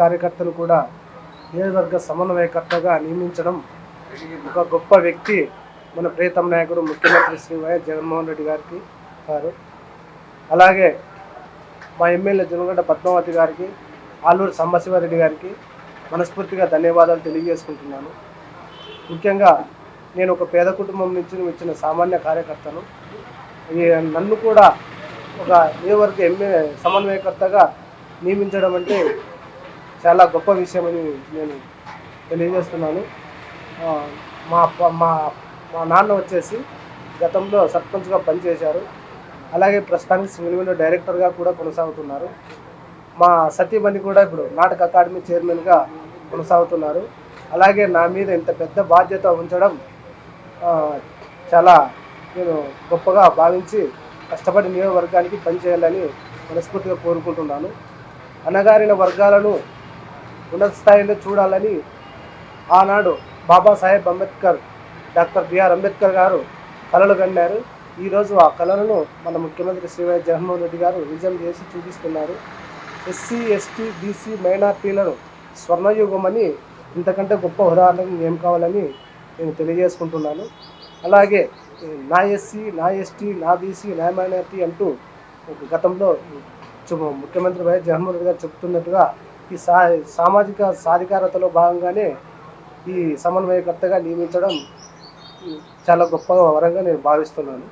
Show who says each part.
Speaker 1: కార్యకర్తలు కూడా నియోజకవర్గ సమన్వయకర్తగా నియమించడం ఒక గొప్ప వ్యక్తి మన ప్రియతమ నాయకుడు ముఖ్యమంత్రి శ్రీ వైఎస్ జగన్మోహన్ రెడ్డి గారికి గారు. అలాగే మా ఎమ్మెల్యే జనగడ్డ పద్మావతి గారికి ఆలూరు సాంబశివారెడ్డి గారికి మనస్ఫూర్తిగా ధన్యవాదాలు తెలియజేసుకుంటున్నాను. ముఖ్యంగా నేను ఒక పేద కుటుంబం నుంచి వచ్చిన సామాన్య కార్యకర్తను. ఈ నన్ను కూడా ఒక నియోజకవర్గ ఎమ్మె సమన్వయకర్తగా నియమించడం అంటే చాలా గొప్ప విషయమని నేను తెలియజేస్తున్నాను. మా మా మా నాన్న వచ్చేసి గతంలో సర్పంచ్గా పనిచేశారు. అలాగే ప్రస్తుతానికి సింగిల్ డైరెక్టర్గా కూడా కొనసాగుతున్నారు. మా సతీమణి కూడా ఇప్పుడు నాటక అకాడమీ చైర్మన్గా కొనసాగుతున్నారు. అలాగే నా మీద ఇంత పెద్ద బాధ్యత ఉంచడం చాలా నేను గొప్పగా భావించి కష్టపడి నియోజకవర్గానికి పనిచేయాలని మనస్ఫూర్తిగా కోరుకుంటున్నాను. అణగారిన వర్గాలను ఉన్నత స్థాయిలో చూడాలని ఆనాడు Babasaheb Ambedkar doctor B R Ambedkar గారు కలలు కన్నారు ఈరోజు ఆ కళలను మన ముఖ్యమంత్రి శ్రీ వైఎస్ జగన్మోహన్ రెడ్డి గారు నిజం చేసి చూపిస్తున్నారు. ఎస్సీ ఎస్టీ బీసీ మైనార్టీలను స్వర్ణయుగమని ఇంతకంటే గొప్ప ఉదాహరణకు ఏం కావాలని నేను తెలియజేసుకుంటున్నాను. అలాగే నా ఎస్సీ నా ఎస్టీ నా బీసీ నా మైనార్టీ అంటూ గతంలో చు- ముఖ్యమంత్రి వైఎస్ జగన్మోహన్ రెడ్డి గారు చెప్తున్నట్టుగా ఈ సా సామాజిక సాధికారతలో భాగంగానే ఈ సమన్వయకర్తగా నియమించడం చాలా గొప్ప వరంగా నేను భావిస్తున్నాను.